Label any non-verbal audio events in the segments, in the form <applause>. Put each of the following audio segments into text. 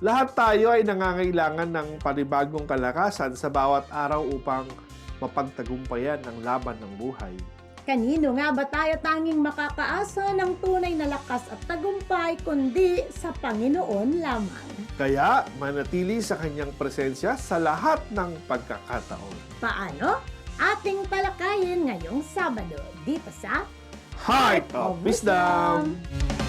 Lahat tayo ay nangangailangan ng panibagong kalakasan sa bawat araw upang mapagtagumpayan ang laban ng buhay. Kanino nga ba tayo tanging makakaasa ng tunay na lakas at tagumpay kundi sa Panginoon lamang? Kaya manatili sa kanyang presensya sa lahat ng pagkakataon. Paano? Ating talakayin ngayong Sabado dito sa Heart of Wisdom! Heart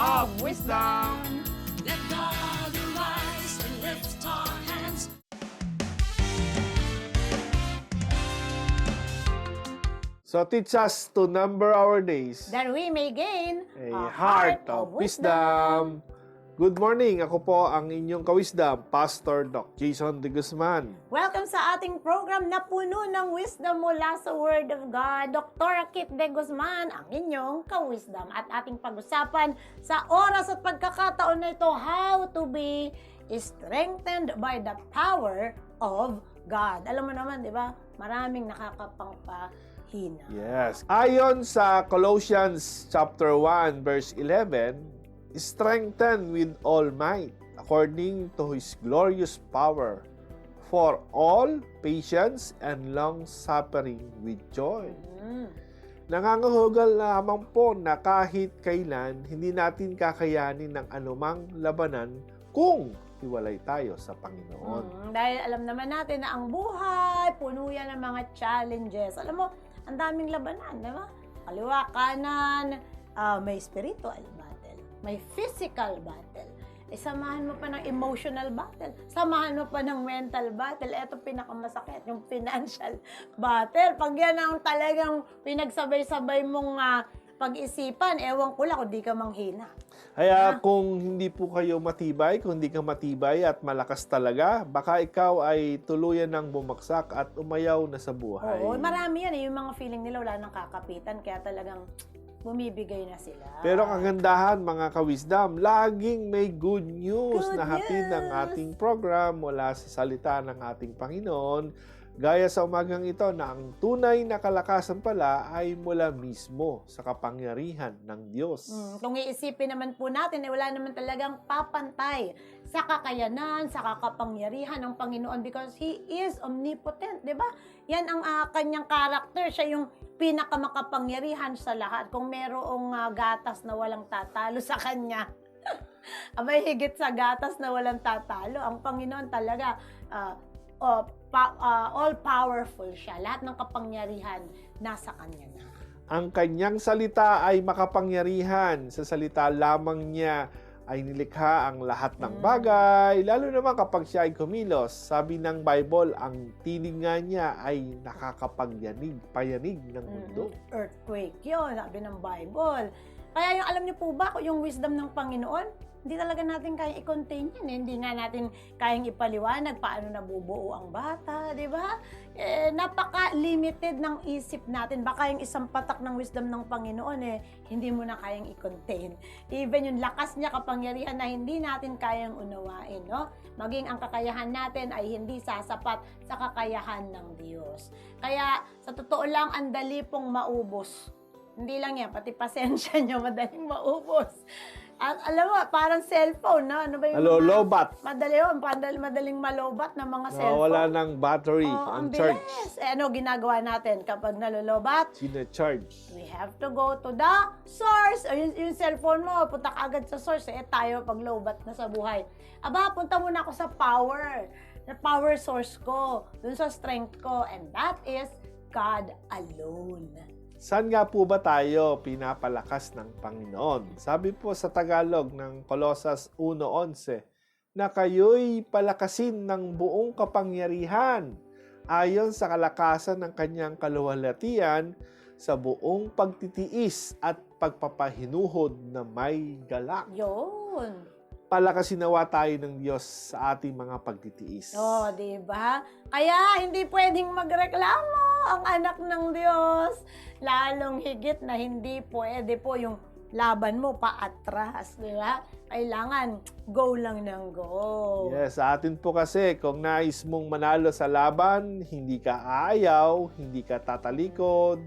of Wisdom! Let God arise and lift our hands. So teach us to number our days. That we may gain A heart of wisdom. Good morning. Ako po ang inyong kawisdom, Pastor Doc Jason de Guzman. Welcome sa ating program na puno ng wisdom mula sa Word of God. Dr. Kit De Guzman, ang inyong kawisdom. At ating pag-usapan sa oras at pagkakataon na ito, how to be strengthened by the power of God. Alam mo naman, di ba? Maraming nakakapangpahina. Yes. Ayon sa Colossians chapter 1 verse 11, strengthen with all might according to his glorious power for all patience and long suffering with joy. Mm. Nangangahugal lamang po na kahit kailan hindi natin kakayanin ng anumang labanan kung hiwalay tayo sa Panginoon. Mm, dahil alam naman natin na ang buhay, puno yan ng mga challenges. Alam mo, ang daming labanan, di ba? Kaliwa, kanan, ah, may spiritual may physical battle. Eh, samahan mo pa ng emotional battle. Samahan mo pa ng mental battle. Ito pinakamasakit, yung financial <laughs> battle. Pag yan ang talagang pinagsabay-sabay mong ah, pag-isipan, ewan ko lang kung di ka manghina. Kaya kung hindi po kayo matibay, kung hindi ka matibay at malakas talaga, baka ikaw ay tuluyan ng bumagsak at umayaw na sa buhay. Oo, marami yan eh. Yung mga feeling nila wala nang kakapitan, kaya talagang bumibigay na sila. Pero ang kagandahan mga kawisdom, laging may good news Good na hatid ng ating program mula sa salita ng ating Panginoon. Gaya sa umagang ito na ang tunay na kalakasan pala ay mula mismo sa kapangyarihan ng Diyos. Mm, kung iisipin naman po natin, eh, wala naman talagang papantay sa kakayanan, sa kakapangyarihan ng Panginoon because He is omnipotent, di ba? Yan ang ah, kanyang karakter. Siya yung pinakamakapangyarihan sa lahat. Kung merong ah, gatas na walang tatalo sa kanya, <laughs> abay higit sa gatas na walang tatalo. Ang Panginoon talaga, ah, oh, pa- ah, all-powerful siya. Lahat ng kapangyarihan nasa kanya na. Ang kanyang salita ay makapangyarihan. Sa salita lamang niya ay nilikha ang lahat ng Mm. bagay, lalo naman kapag siya ay kumilos. Sabi ng Bible, ang tinig nga niya ay nakakapagyanig, payanig ng mundo. Earthquake yun, sabi ng Bible. Kaya yung alam niyo po ba, yung wisdom ng Panginoon, hindi talaga natin kayang i-contain yan. eh. Hindi nga natin kayang ipaliwanag paano nabubuo ang bata, di ba? Eh, napaka-limited ng isip natin. Baka yung isang patak ng wisdom ng Panginoon, eh, hindi mo na kayang i-contain. Even yung lakas niya, kapangyarihan na hindi natin kayang unawain, no? Maging ang kakayahan natin ay hindi sasapat sa kakayahan ng Diyos. Kaya, sa totoo lang, ang dali pong maubos. Hindi lang yan, pati pasensya <laughs> nyo, madaling maubos. At alam mo, parang cellphone, no? Ano ba yung mga- Alolobat. Madali yun, madali, madaling malobat ng mga cellphone. Wala ng battery Oh, ang ang charge. bilis. Eh, ano ginagawa natin kapag nalolobat? Sina-charge. We have to go to the source. O yung, yung cellphone mo, punta ka agad sa source. Eh, tayo pag lowbat na sa buhay. Aba, punta muna ako sa power. Sa power source ko. Dun sa strength ko. And that is God alone. Saan nga po ba tayo pinapalakas ng Panginoon? Sabi po sa Tagalog ng Colossus 1.11 na kayo'y palakasin ng buong kapangyarihan ayon sa kalakasan ng kanyang kaluwalhatian sa buong pagtitiis at pagpapahinuhod na may galak. Yun. palakasin nawa tayo ng Diyos sa ating mga pagtitiis. Oh, di ba? Kaya hindi pwedeng magreklamo ang anak ng Diyos. Lalong higit na hindi pwede po yung laban mo paatras, di ba? Kailangan go lang ng go. Yes, sa atin po kasi, kung nais mong manalo sa laban, hindi ka aayaw, hindi ka tatalikod,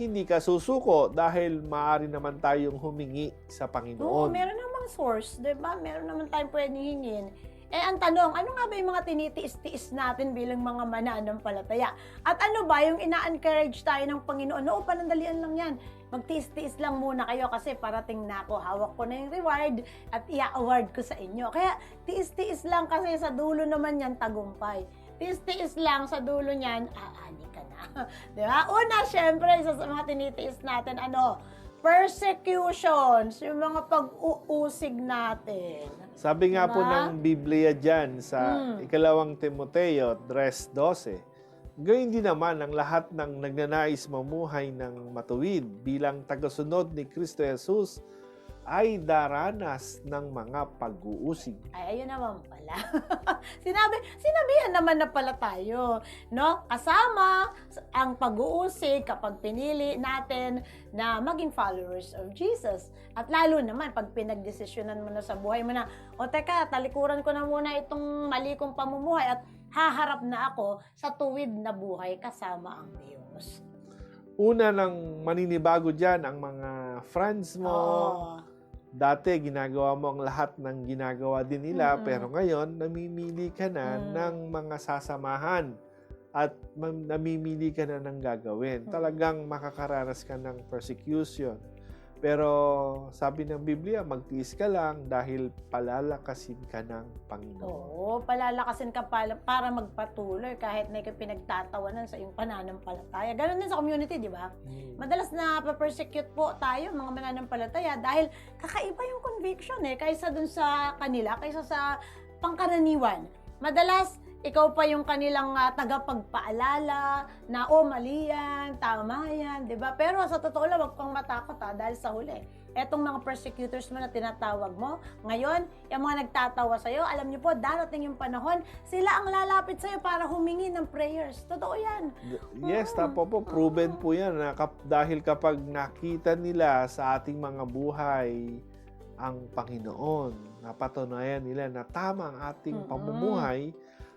hindi ka susuko dahil maaari naman tayong humingi sa Oo, Panginoon. meron namang source, di ba? Meron naman tayong pwedeng hingin. Eh, ang tanong, ano nga ba yung mga tinitiis-tiis natin bilang mga mananampalataya? At ano ba yung ina-encourage tayo ng Panginoon? Oo, panandalian lang yan. Magtiis-tiis lang muna kayo kasi parating na ako. Hawak ko na yung reward at i-award ko sa inyo. Kaya, tiis-tiis lang kasi sa dulo naman yan tagumpay. Tiis-tiis lang sa dulo niyan, aani ka na. <laughs> Di ba? Una, syempre, isa sa mga tinitiis natin, ano, persecutions, yung mga pag-uusig natin. Sabi nga po Diba? ng Biblia dyan sa Mm. ikalawang Timoteo 3.12, Gayun din naman ang lahat ng nagnanais mamuhay ng matuwid bilang tagasunod ni Kristo Jesus ay daranas ng mga pag-uusig. Ay, ayun naman pala. <laughs> Sinabi, sinabihan naman na pala tayo, no? Kasama ang pag-uusig kapag pinili natin na maging followers of Jesus. At lalo naman, pag pinagdesisyonan mo na sa buhay mo na, o teka, talikuran ko na muna itong mali kong pamumuhay at haharap na ako sa tuwid na buhay kasama ang Diyos. Una ng maninibago dyan ang mga friends mo. Oo. Dati, ginagawa mo ang lahat ng ginagawa din nila, Mm-mm. pero ngayon, namimili ka na Mm. ng mga sasamahan at namimili ka na ng gagawin. Mm. Talagang makakaranas ka ng persecution. Pero sabi ng Biblia, magtiis ka lang dahil palalakasin ka ng Panginoon. Oo, palalakasin ka pala para magpatuloy kahit na ikaw pinagtatawanan sa iyong pananampalataya. Ganon din sa community, di ba? Mm. Madalas na persecute po tayo, mga mananampalataya, dahil kakaiba yung conviction eh, kaysa dun sa kanila, kaysa sa pangkaraniwan. Madalas, ikaw pa yung kanilang ah, tagapagpaalala na, oh, mali yan, tama yan, di ba? Pero sa totoo lang, wag kang matakot ha, dahil sa huli. Etong mga persecutors mo na tinatawag mo, ngayon, yung mga nagtatawa sa'yo, alam niyo po, darating yung panahon, sila ang lalapit sa'yo para humingi ng prayers. Totoo yan. Yes, Mm. tapo po. Proven po yan. Na kap- dahil kapag nakita nila sa ating mga buhay ang Panginoon, napatunayan nila na tama ang ating Mm-mm. pamumuhay,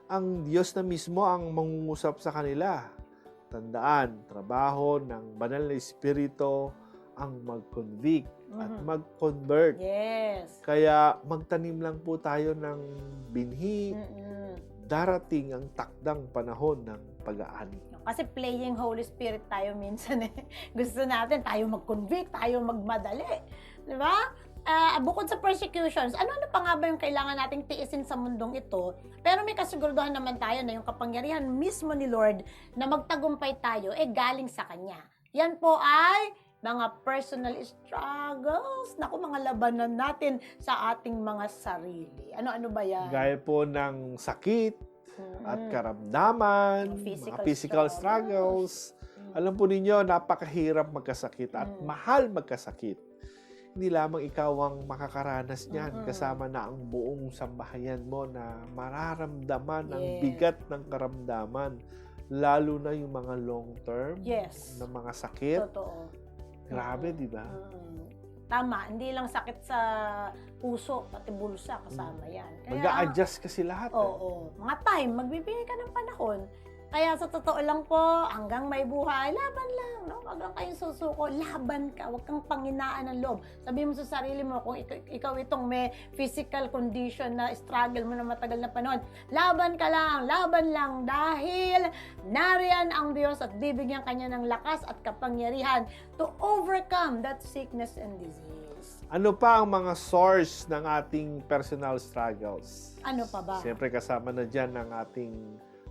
ang Diyos na mismo ang mangungusap sa kanila. Tandaan, trabaho ng banal na Espiritu ang mag-convict at Mhm. mag-convert. Yes. Kaya magtanim lang po tayo ng binhi, Mm-mm. darating ang takdang panahon ng pag-aani. Kasi playing Holy Spirit tayo minsan eh. <laughs> Gusto natin tayo mag-convict, tayo magmadali. Di ba? Ah, bukod sa persecutions, ano-ano pa nga ba yung kailangan nating tiisin sa mundong ito? Pero may kasiguraduhan naman tayo na yung kapangyarihan mismo ni Lord na magtagumpay tayo, eh galing sa Kanya. Yan po ay mga personal struggles, naku, mga labanan natin sa ating mga sarili. Ano-ano ba yan? Gaya po ng sakit at Mm. karamdaman, physical mga physical struggles. Alam po ninyo, napakahirap magkasakit at Mm. mahal magkasakit. Hindi lamang ikaw ang makakaranas niyan, Mm-mm. kasama na ang buong sambahayan mo na mararamdaman ang Yes. bigat ng karamdaman. Lalo na yung mga long term Yes. na mga sakit. Totoo. Grabe, Mm. di ba? Mm. Tama, hindi lang sakit sa puso, pati bulsa kasama yan. Kaya, Mag-a-adjust kasi lahat. eh. Oo, mga time, magbibigay ka ng panahon. Kaya sa totoo lang po, hanggang may buhay, laban lang, no? Wag lang kayong susuko, laban ka, wag kang panghinaan ng loob. Sabihin mo sa sarili mo, kung ikaw, ikaw itong may physical condition na struggle mo na matagal na panahon, laban ka lang, laban lang, dahil nariyan ang Diyos at bibigyan kanya ng lakas at kapangyarihan to overcome that sickness and disease. Ano pa ang mga source ng ating personal struggles? Ano pa ba? Siyempre kasama na dyan ang ating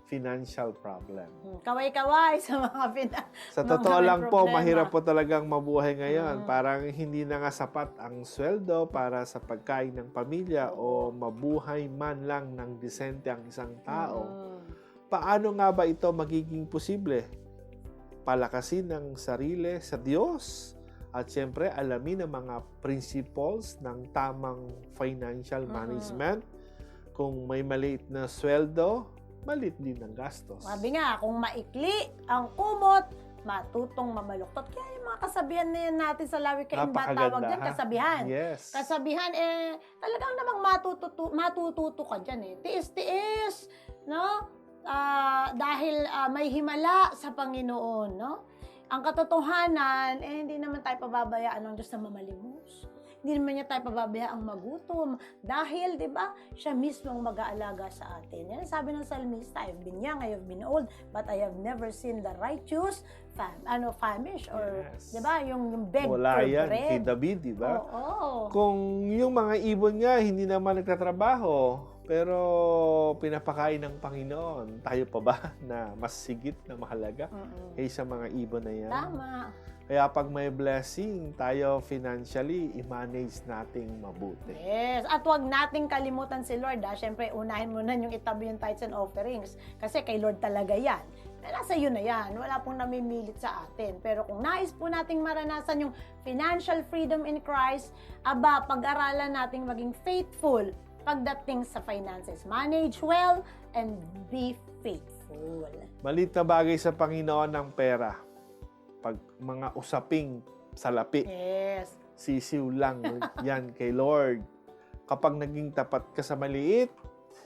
financial problem. Hmm, Kaway-kaway <laughs> sa mga pina... Sa Mga totoo may lang po, problema. mahirap po talagang mabuhay ngayon. Mm. Parang hindi na nga sapat ang sweldo para sa pagkain ng pamilya o mabuhay man lang ng disente ang isang tao. Mm. Paano nga ba ito magiging posible? Palakasin ang sarili sa Diyos At siyempre, alamin ang mga principles ng tamang financial Mm-mm. management. Kung may maliit na sweldo, maliit din ang gastos. Sabi nga, kung maikli ang kumot, matutong mamaluktot. Kaya yung mga kasabihan na yan natin sa lawi kain ba tawag dyan, ha? kasabihan. Yes. Kasabihan, eh, talagang namang matututo, matututo ka dyan eh. Tiis-tiis, no? Ah, dahil ah, may himala sa Panginoon, no? Ang katotohanan, eh, hindi naman tayo pababayaan ng Diyos na mamalimos. Hindi naman niya tayo pababayaan magutom. Dahil, di ba, siya mismo ang mag-aalaga sa atin. Yan ang sabi ng salmista, I have been young, I have been old, but I have never seen the righteous fam ano, famish or, Yes. di ba, yung, yung beg Wala for yan bread. kay David, di ba? Oo. Kung yung mga ibon nga hindi naman nagtatrabaho, pero pinapakain ng Panginoon, tayo pa ba <laughs> na mas sigit na mahalaga Mm-mm. kaysa mga ibon na yan? Tama. Kaya pag may blessing, tayo financially, i-manage nating mabuti. Yes. At huwag nating kalimutan si Lord. Ha? Siyempre, unahin mo na yung itabi yung tithes and offerings. Kasi kay Lord talaga yan. Eh, Nasa iyo na yan. Wala pong namimilit sa atin. Pero kung nais po nating maranasan yung financial freedom in Christ, aba, pag-aralan nating maging faithful pagdating sa finances. Manage well and be faithful. Malit na bagay sa Panginoon ang pera. Pag mga usaping salapi, Yes. sisiw lang <laughs> yan kay Lord. Kapag naging tapat ka sa maliit,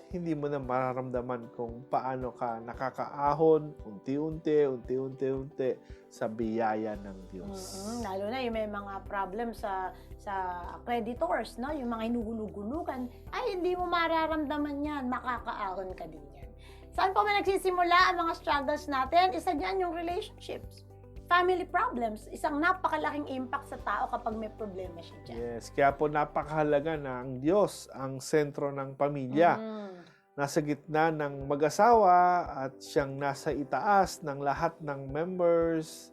hindi mo na mararamdaman kung paano ka nakakaahon unti-unti, unti-unti, unti sa biyaya ng Diyos. Mm-mm, lalo na yung may mga problem sa sa creditors, no? Yung mga hinuhulugulugan, ay hindi mo mararamdaman yan, makakaahon ka din yan. Saan pa man nagsisimula ang mga struggles natin? Isa diyan yung relationships. Family problems, isang napakalaking impact sa tao kapag may problema siya dyan. Yes, kaya po napakahalaga na ang Diyos ang sentro ng pamilya. Mm. Nasa gitna ng mag-asawa at siyang nasa itaas ng lahat ng members.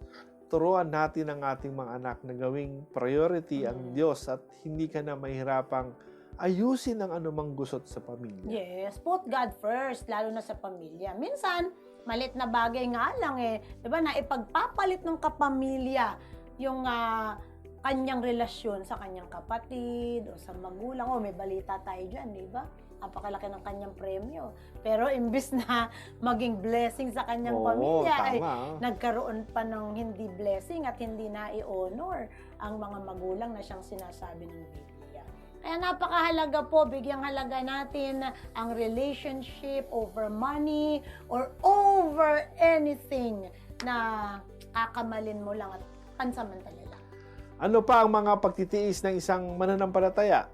Turuan natin ang ating mga anak na gawing priority ang Mm. Diyos at hindi ka na mahirapang ayusin ang anumang gusot sa pamilya. Yes, put God first, lalo na sa pamilya. Minsan, malit na bagay nga lang eh, 'di ba, na ipagpapalit ng kapamilya yung ah, kanyang relasyon sa kanyang kapatid o sa magulang. O may balita tayo diyan, 'di ba? Napakalaki ng kanyang premyo. Pero imbis na <laughs> maging blessing sa kanyang Oo, pamilya, ay tama. ah. nagkaroon pa ng hindi blessing at hindi na i-honor ang mga magulang na siyang sinasabi ng Biblia. Kaya napakahalaga po, bigyang halaga natin ang relationship over money or over anything na kakamalin mo lang at pansamantala lang. Ano pa ang mga pagtitiis ng isang mananampalataya?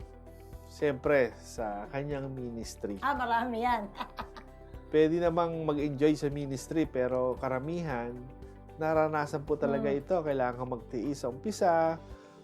Siyempre, sa kanyang ministry. Ah, marami yan. <laughs> Pwede namang mag-enjoy sa ministry pero karamihan, naranasan po talaga Mm. ito. Kailangan magtiis sa umpisa,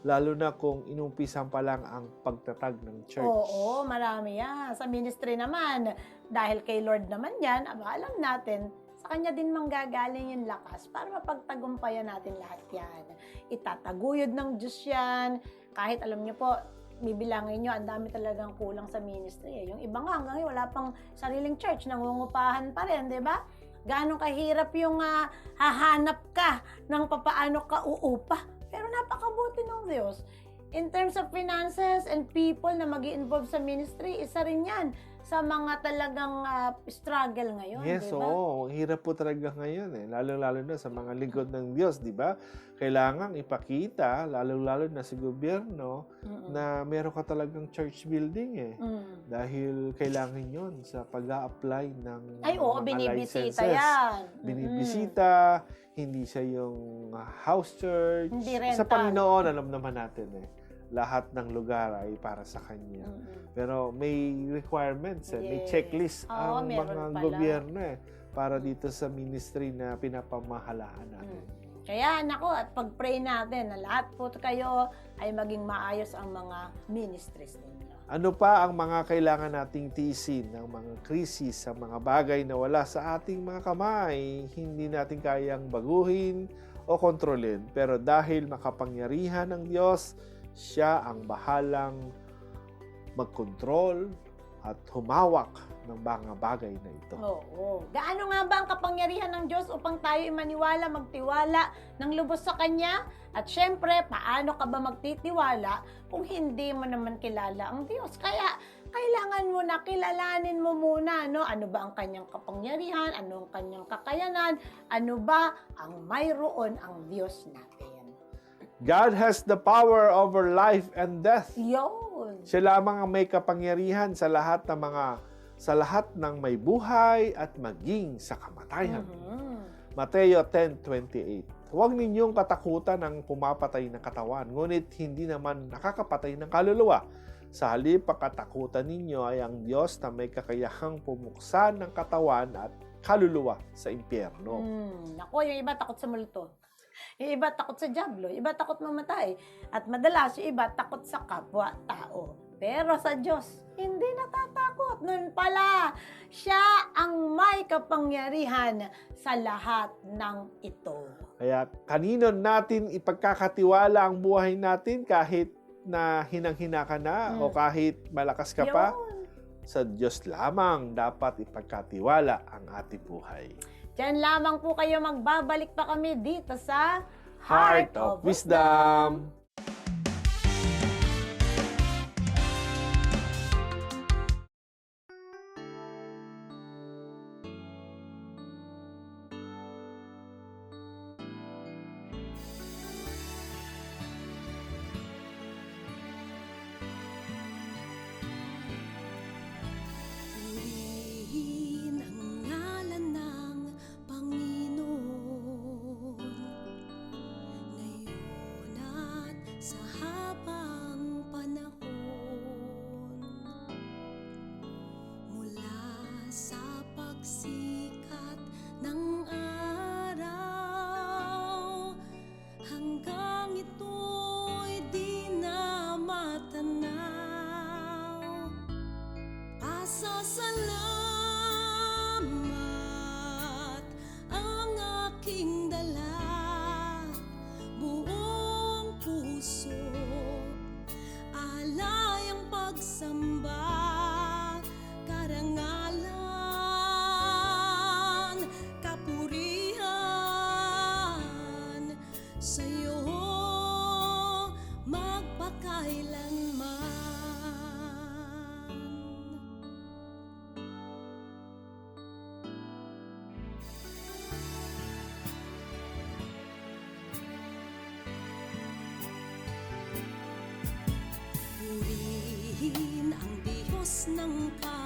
lalo na kung inumpisan pa lang ang pagtatag ng church. Oo, marami yan. Sa ministry naman, dahil kay Lord naman yan, aba, alam natin, sa Kanya din manggagaling yung lakas para mapagtagumpayan natin lahat yan. Itataguyod ng Diyos yan. Kahit alam niyo po, bibilangin nyo, ang dami talagang kulang sa ministry. eh. Yung iba nga hanggang wala pang sariling church, nangungupahan pa rin, di ba? Gaano kahirap yung ah, hahanap ka ng papaano ka uupa. Napakabuti ng Diyos. In terms of finances and people na mag involve sa ministry, isa rin yan sa mga talagang ah, struggle ngayon, Yes, di ba? oo. Ang hirap po talaga ngayon eh. Lalo-lalo na sa mga lingkod ng Diyos, di ba? Kailangan ipakita, lalo-lalo na sa gobyerno, Mm-mm. na meron ka talagang church building eh. Mm. Dahil kailangan yon sa pag apply ng Ay, oo, mga binibisita licenses. yan. Binibisita, hindi siya yung house church. Hindi Sa rental. Panginoon, alam naman natin eh. Lahat ng lugar ay para sa Kanya. Mm-mm. Pero may requirements eh. May Yes. checklist Oo, ang mga pala. gobyerno eh. Para dito sa ministry na pinapamahalaan natin. Mm. Kaya nako at pag-pray natin na lahat po kayo ay maging maayos ang mga ministries ninyo. Ano pa ang mga kailangan nating tiisin ng mga krisis sa mga bagay na wala sa ating mga kamay, hindi natin kayang baguhin o kontrolin. Pero dahil makapangyarihan ng Diyos, siya ang bahalang magkontrol, at humawak ng mga bagay na ito. Oo. Gaano nga ba ang kapangyarihan ng Diyos upang tayo ay maniwala, magtiwala ng lubos sa Kanya? At syempre, paano ka ba magtitiwala kung hindi mo naman kilala ang Diyos? Kaya, kailangan mo na kilalanin mo muna, no? Ano ba ang kanyang kapangyarihan? Ano ang kanyang kakayanan? Ano ba ang mayroon ang Diyos natin? God has the power over life and death. Yun. Siya lamang ang may kapangyarihan sa lahat ng mga sa lahat ng may buhay at maging sa kamatayan. Mhm. Mateo 10.28 Huwag ninyong katakutan ang pumapatay ng katawan, ngunit hindi naman nakakapatay ng kaluluwa. Sa halip, ang katakutan ninyo ay ang Diyos na may kakayahang pumuksan ng katawan at kaluluwa sa impyerno. Mm, ako, yung iba takot sa multo. Yung iba takot sa yung iba takot mamatay. At madalas, yung iba takot sa kapwa-tao. Pero sa Diyos, hindi natatakot. Nun pala, siya ang may kapangyarihan sa lahat ng ito. Kaya kanino natin ipagkakatiwala ang buhay natin kahit na hinang-hina ka na Mm. o kahit malakas ka pa? Yun. Sa Diyos lamang dapat ipagkatiwala ang ating buhay. Diyan lamang po kayo magbabalik pa kami dito sa Heart of Wisdom. Pagsikat ng araw ng kabutihan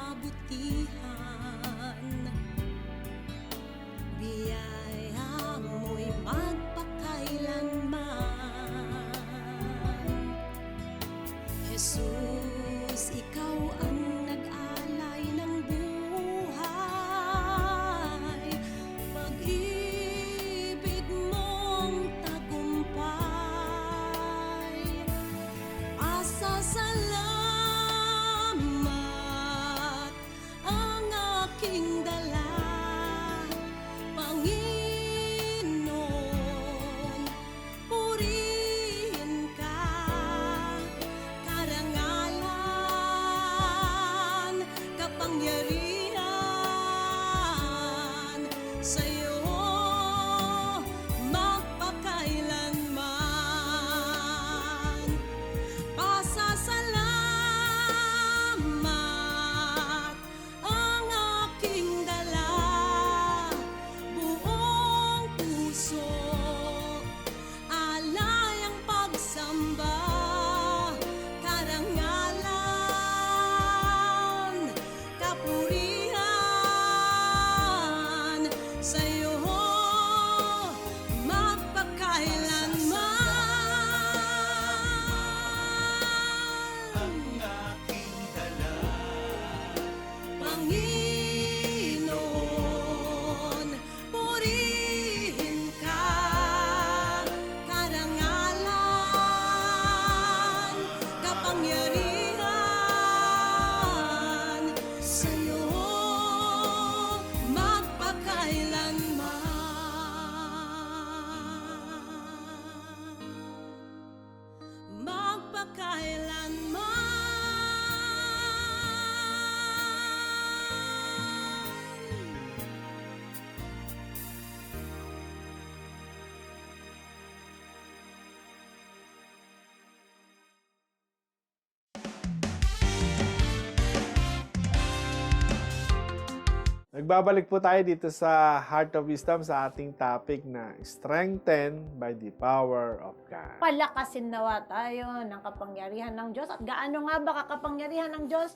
Nagbabalik po tayo dito sa Heart of Wisdom sa ating topic na Strengthened by the Power of God. Palakasin nawa tayo ng kapangyarihan ng Diyos. At gaano nga ba kakapangyarihan ng Diyos?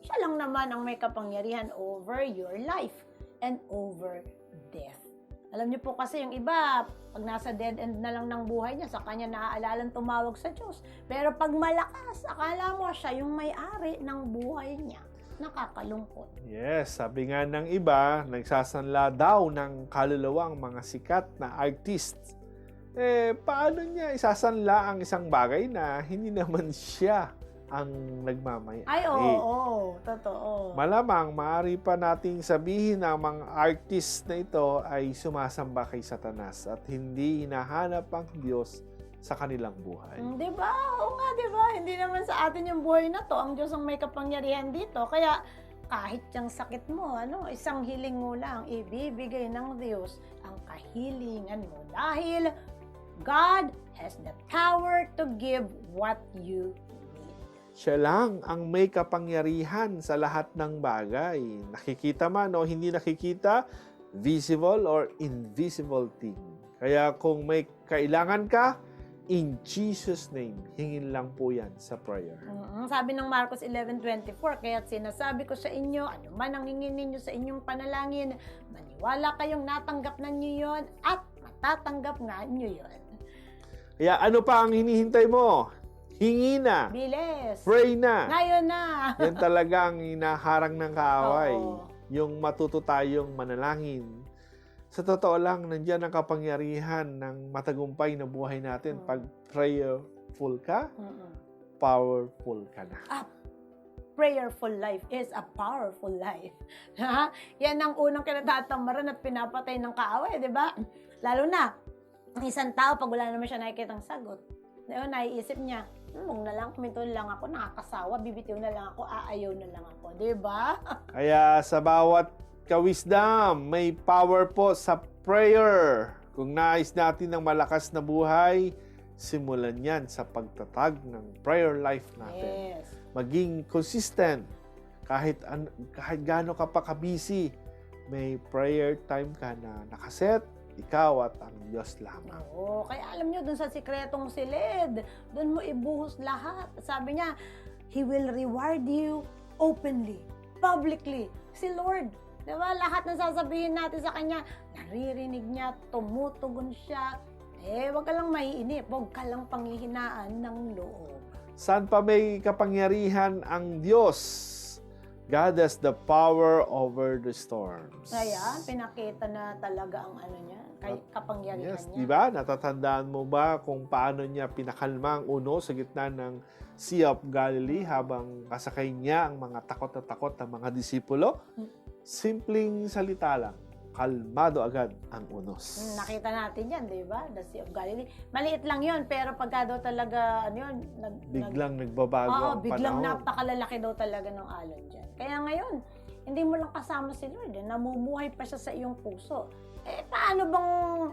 Siya lang naman ang may kapangyarihan over your life and over death. Alam niyo po kasi yung iba, pag nasa dead end na lang ng buhay niya, sa kanya naaalalang tumawag sa Diyos. Pero pag malakas, akala mo siya yung may-ari ng buhay niya. Nakakalungkot. Yes, sabi nga ng iba, nagsasanla daw ng kaluluwa ang mga sikat na artists. Eh, paano niya isasanla ang isang bagay na hindi naman siya ang nagmamay? Ay, oo, oo, totoo. Malamang, maaari pa nating sabihin na ang mga artist na ito ay sumasamba kay Satanas at hindi hinahanap ang Diyos sa kanilang buhay. Mm, Di ba? Oo nga, di ba? Hindi naman sa atin yung buhay na to. Ang Diyos ang may kapangyarihan dito. Kaya kahit yung sakit mo, ano, isang hiling mo lang, ibibigay ng Diyos ang kahilingan mo. Dahil God has the power to give what you need. Siya lang ang may kapangyarihan sa lahat ng bagay. Nakikita man o hindi nakikita, visible or invisible thing. Kaya kung may kailangan ka, in Jesus' name, hingin lang po yan sa prayer. Mm, Sabi ng Marcos 11.24, kaya sinasabi ko sa inyo, ano man ang hingin ninyo sa inyong panalangin, maniwala kayong natanggap na nyo yun at matatanggap nga nyo yun. Kaya ano pa ang hinihintay mo? Hingi na. Bilis! Pray na. Ngayon na! Yan talaga ang inaharang ng kaaway. <laughs> Oo. Yung matuto tayong manalangin. Sa totoo lang, nandiyan ang kapangyarihan ng matagumpay na buhay natin. Mm. Pag prayerful ka, Mm-mm. powerful ka na. Prayerful life is a powerful life. <laughs> Ha? Yan ang unang kinatatamaran at pinapatay ng kaaway, di ba? Lalo na, ang isang tao, pag wala naman siya nakikitang sagot, Diba, naiisip niya, hmm, huwag na lang, kumito lang ako, nakakasawa, bibitiw na lang ako, aayaw na lang ako, di ba? <laughs> Kaya sa bawat kawisdom, may power po sa prayer. Kung nais natin ng malakas na buhay, simulan yan sa pagtatag ng prayer life natin. Yes. maging consistent. Kahit, an, kahit gaano ka pa kabisi, may prayer time ka na nakaset, ikaw at ang Diyos lamang. Oo, kaya alam nyo, dun sa sikretong silid, dun mo ibuhos lahat. Sabi niya, He will reward you openly, publicly. Si Lord, di ba? Lahat ng sasabihin natin sa Kanya, naririnig niya, tumutugon siya. Eh, wag ka lang maiinip, wag ka lang panghihinaan ng loob. Saan pa may kapangyarihan ang Diyos? God has the power over the storms. Kaya, pinakita na talaga ang ano niya, kay kapangyarihan Yes, niya. di ba? Natatandaan mo ba kung paano niya pinakalma ang uno sa gitna ng Sea of Galilee habang kasakay niya ang mga takot na takot na mga disipulo? Hmm. Simpleng salita lang, kalmado agad ang unos. Hmm, nakita natin yan, di ba? The Sea of Galilee. Maliit lang yun, pero pagka daw talaga, ano yun, nag, nag, Biglang nagbabago Oo, ang biglang panahon. napakalalaki daw talaga ng alon dyan. Kaya ngayon, hindi mo lang kasama si Lord, eh, namumuhay pa siya sa iyong puso. Paano bang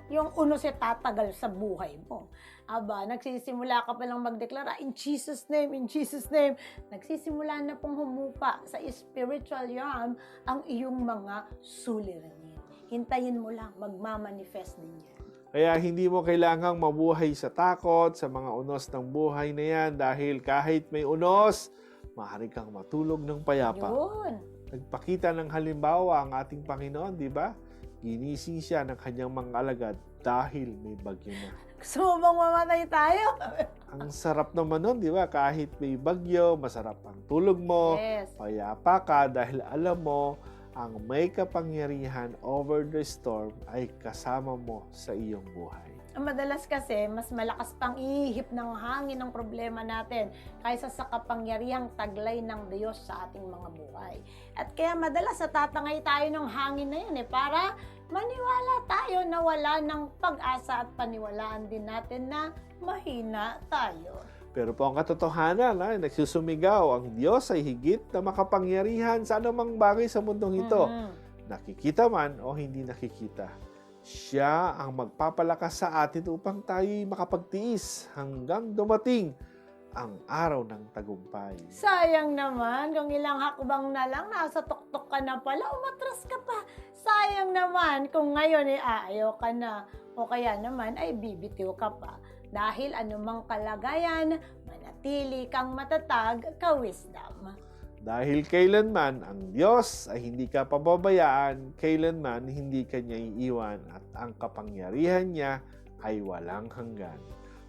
yung uno si tatagal sa buhay mo? Aba, nagsisimula ka pa lang magdeklara, in Jesus' name, in Jesus' name. Nagsisimula na pong humupa sa spiritual realm ang iyong mga suliranin. Hintayin mo lang, magmamanifest din yan. Kaya hindi mo kailangang mabuhay sa takot sa mga unos ng buhay na yan dahil kahit may unos, maaari kang matulog ng payapa. Yun. Nagpakita ng halimbawa ang ating Panginoon, di ba? Ginising siya ng kanyang mga alagad dahil may bagyo na. Gusto mo bang mamatay tayo? <laughs> Ang sarap naman nun, di ba? Kahit may bagyo, masarap ang tulog mo, yes. payapa ka dahil alam mo ang may kapangyarihan over the storm ay kasama mo sa iyong buhay. Madalas kasi, mas malakas pang ihip ng hangin ng problema natin kaysa sa kapangyarihang taglay ng Diyos sa ating mga buhay. At kaya madalas natatangay tayo ng hangin na yan eh, para maniwala tayo na wala ng pag-asa at paniwalaan din natin na mahina tayo. Pero po ang katotohanan, ay nagsusumigaw, ang Diyos ay higit na makapangyarihan sa anumang bagay sa mundong ito. Mhm. Nakikita man o hindi nakikita. Siya ang magpapalakas sa atin upang tayo'y makapagtiis hanggang dumating ang araw ng tagumpay. Sayang naman, kung ilang hakbang na lang, nasa tuktok ka na pala, umatras ka pa. Sayang naman kung ngayon ay aayaw ka na. O kaya naman ay bibitiw ka pa. Dahil anumang kalagayan, manatili kang matatag ka-wisdom. Dahil kailanman ang Diyos ay hindi ka pababayaan, kailanman hindi ka niya iiwan at ang kapangyarihan niya ay walang hanggan.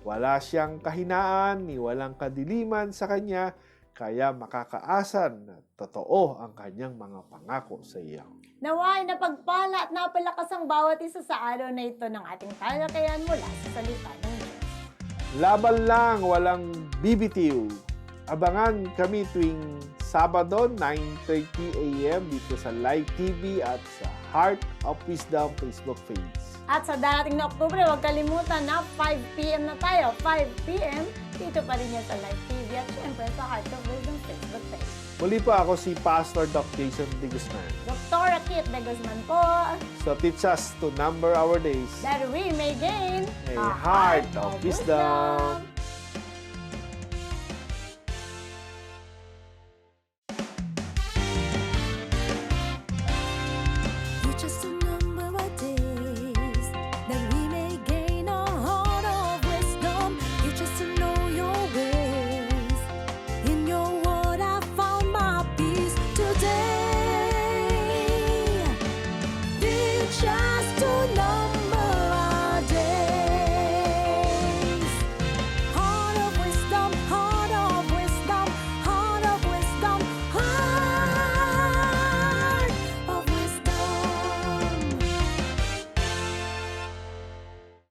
Wala siyang kahinaan ni walang kadiliman sa kanya, kaya makakaasan na totoo ang kanyang mga pangako sa iyo. Naway na pagpala at napalakas ang bawat isa sa araw na ito ng ating talakayan mula sa salita ng Diyos. Laban lang, walang bibitiw. Abangan kami tuwing Sabado, 9.30 a.m. dito sa Live TV at sa Heart of Wisdom Facebook page. At sa darating na Oktubre, huwag kalimutan na 5pm na tayo. 5pm, dito pa rin yan sa Live TV at syempre sa Heart of Wisdom Facebook page. Muli po ako si Pastor Doc Jason de Guzman. Dr. Kit de Guzman po, So teach us to number our days. That we may gain a heart of wisdom.